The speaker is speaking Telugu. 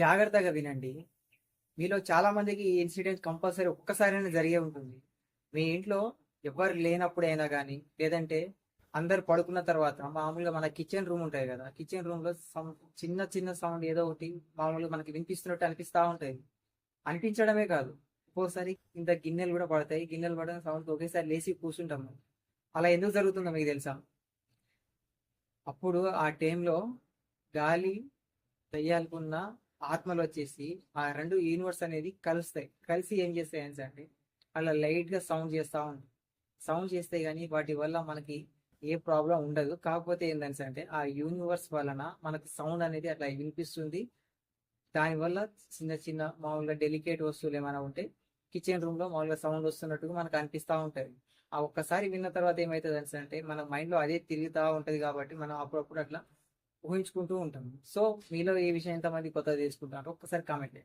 జాగ్రత్తగా వినండి. మీలో చాలామందికి ఈ ఇన్సిడెంట్ కంపల్సరీ ఒక్కసారైనా జరిగే ఉంటుంది. మీ ఇంట్లో ఎవరు లేనప్పుడైనా కానీ లేదంటే అందరు పడుకున్న తర్వాత మామూలుగా మన కిచెన్ రూమ్ ఉంటాయి కదా కిచెన్ రూమ్లో చిన్న చిన్న సౌండ్ ఏదో ఒకటి మామూలుగా మనకి వినిపిస్తున్నట్టు అనిపిస్తూ ఉంటుంది అనిపించడమే కాదు. ఒక్కోసారి ఇంత గిన్నెలు కూడా పడతాయి. గిన్నెలు పడిన సౌండ్ ఒకేసారి లేచి కూర్చుంటాము అలా ఎందుకు జరుగుతుందో మీకు తెలుసా? అప్పుడు ఆ టైంలో గాలి దయ్యాలకున్న ఆత్మలు వచ్చేసి ఆ రెండు యూనివర్స్ అనేది కలుస్తాయి. కలిసి ఏం చేస్తాయి అంటే అలా లైట్గా సౌండ్ చేస్తూ ఉంటాయి. సౌండ్ చేస్తే కానీ వాటి వల్ల మనకి ఏ ప్రాబ్లం ఉండదు. కాకపోతే ఏంటంటే అంటే ఆ యూనివర్స్ వలన మనకు సౌండ్ అనేది అట్లా వినిపిస్తుంది. దానివల్ల చిన్న చిన్న మామూలుగా డెలికేట్ వస్తువులు ఏమైనా ఉంటే కిచెన్ రూమ్లో మామూలుగా సౌండ్ వస్తున్నట్టుగా మనకు అనిపిస్తూ ఉంటుంది. ఆ ఒక్కసారి విన్న తర్వాత ఏమవుతుంది అంటే మన మైండ్లో అదే తిరుగుతూ ఉంటుంది కాబట్టి మనం అప్పుడప్పుడు అట్లా ఊహించుకుంటూ ఉంటాం సో మీలో ఏ విషయం ఎంతమంది కొత్తగా తెలుసుకుంటారో ఒక్కసారి కామెంట్